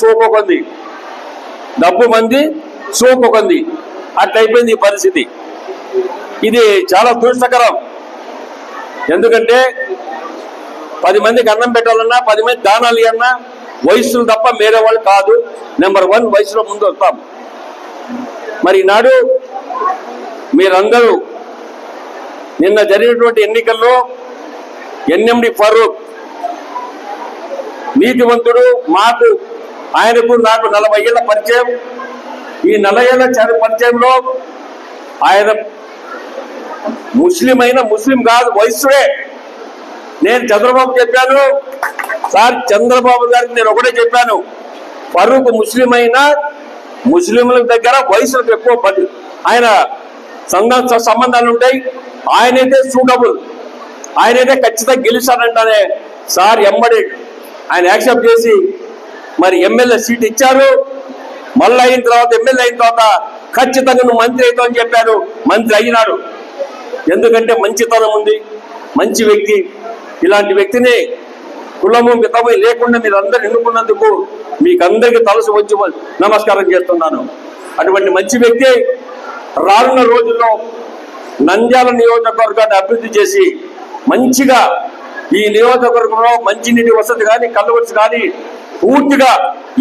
సోపు కొంది డబ్బు మంది సోపు కొంది అట్లయిపోయింది ఈ పరిస్థితి. ఇది చాలా దుష్టకరం ఎందుకంటే పది మందికి అన్నం పెట్టాలన్నా పది మంది దానాలు అన్నా వయసులు తప్ప వేరే వాళ్ళు కాదు. నెంబర్ వన్ వయసులో ముందు వస్తాం. మరి ఈనాడు మీరందరూ నిన్న జరిగినటువంటి ఎన్నికల్లో ఎన్ఎండి ఫరూక్ నీతివంతుడు మాకు ఆయనకు నాకు నలభై ఏళ్ళ పరిచయం. ఈ నలభై ఏళ్ళ చరి పరిచయంలో ఆయన ముస్లిం అయినా ముస్లిం కాదు వయస్సుడే నేను చంద్రబాబు చెప్పాను సార్ చంద్రబాబు గారికి నేను ఒకటే చెప్పాను. ఫరూక్ ముస్లిం అయినా ముస్లింల దగ్గర వయసులకు ఎక్కువ పది ఆయన సంఘ సంబంధాలు ఉంటాయి. ఆయనైతే సూటబుల్. ఆయనైతే ఖచ్చితంగా గెలుస్తానంటానే సార్ ఎమ్మడి ఆయన యాక్సెప్ట్ చేసి మరి ఎమ్మెల్యే సీట్ ఇచ్చారు. మళ్ళీ అయిన తర్వాత ఎమ్మెల్యే అయిన తర్వాత ఖచ్చితంగా నువ్వు మంత్రి అవుతావు అని చెప్పారు. మంత్రి అయినాడు. ఎందుకంటే మంచితనం ఉంది. మంచి వ్యక్తి. ఇలాంటి వ్యక్తిని కులము మితము లేకుండా మీరు అందరు ఎన్నుకున్నందుకు మీకు అందరికీ తలసి వచ్చి నమస్కారం చేస్తున్నాను. అటువంటి మంచి వ్యక్తి రానున్న రోజుల్లో నంద్యాల నియోజకవర్గాన్ని అభివృద్ధి చేసి మంచిగా ఈ నియోజకవర్గంలో మంచినీటి వసతి కానీ కలవచ్చు కానీ పూర్తిగా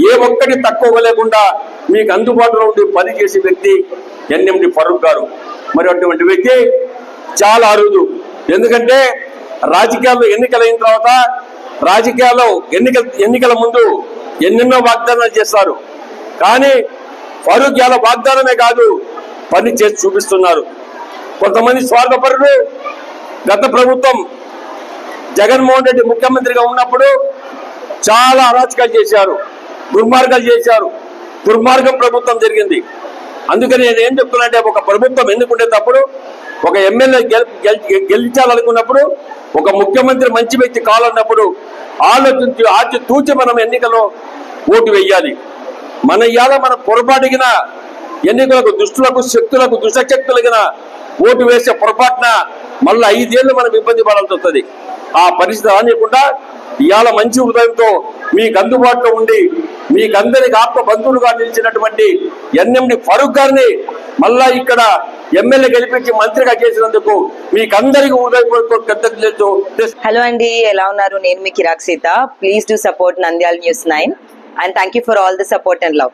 ఏ ఒక్కటి తక్కువ లేకుండా మీకు అందుబాటులో ఉండి పనిచేసే వ్యక్తి ఎన్ఎండి ఫరూక్ గారు. మరి అటువంటి వ్యక్తి చాలా అరుదు. ఎందుకంటే రాజకీయాల్లో ఎన్నికలైన తర్వాత రాజకీయాల్లో ఎన్నికల ఎన్నికల ముందు ఎన్నెన్నో వాగ్దానాలు చేస్తారు. కానీ ఫరూక్ ఇలా వాగ్దానమే కాదు పని చేసి చూపిస్తున్నారు. కొంతమంది స్వార్థపరులు గత ప్రభుత్వం జగన్మోహన్ రెడ్డి ముఖ్యమంత్రిగా ఉన్నప్పుడు చాలా అరాచకాలు చేశారు. దుర్మార్గాలు చేశారు. దుర్మార్గం ప్రభుత్వం జరిగింది. అందుకని నేను ఏం చెప్తున్నానంటే ఒక ప్రభుత్వం ఎన్నుకునేటప్పుడు ఒక ఎమ్మెల్యే గెల్- గెల్- గెలిచాలనుకున్నప్పుడు ఒక ముఖ్యమంత్రి మంచి వ్యక్తి కావాలన్నప్పుడు ఆలోచించి ఆచి తూచి మనం ఎన్నికలో ఓటు వేయాలి. మన ఇవాళ మన పొరపాటుగిన ఎన్నికలకు దుష్టులకు శక్తులకు దుష్టశక్తులగిన ఓటు వేసే పొరపాటున మళ్ళీ ఐదేళ్ళు మనం ఇబ్బంది పడాల్సి వస్తుంది. ఆ పరిస్థితి రానియకుండా ఇవాళ మంచి హృదయంతో మీకు అందుబాటులో ఉండి మీకందరికి ఆత్మ బంధువులుగా నిలిచినటువంటి ఎన్ఎండి ఫరూక్ గారిని మళ్ళా ఇక్కడ ఎమ్మెల్యే గెలిపించి మంత్రిగా చేసినందుకు మీకందరికి హృదయపూర్వక కృతజ్ఞతలు. హలో అండి ఎలా ఉన్నారు? నేను మీ Kiraak Seetha. Please do support Nandyal news nine and thank you for all the support and love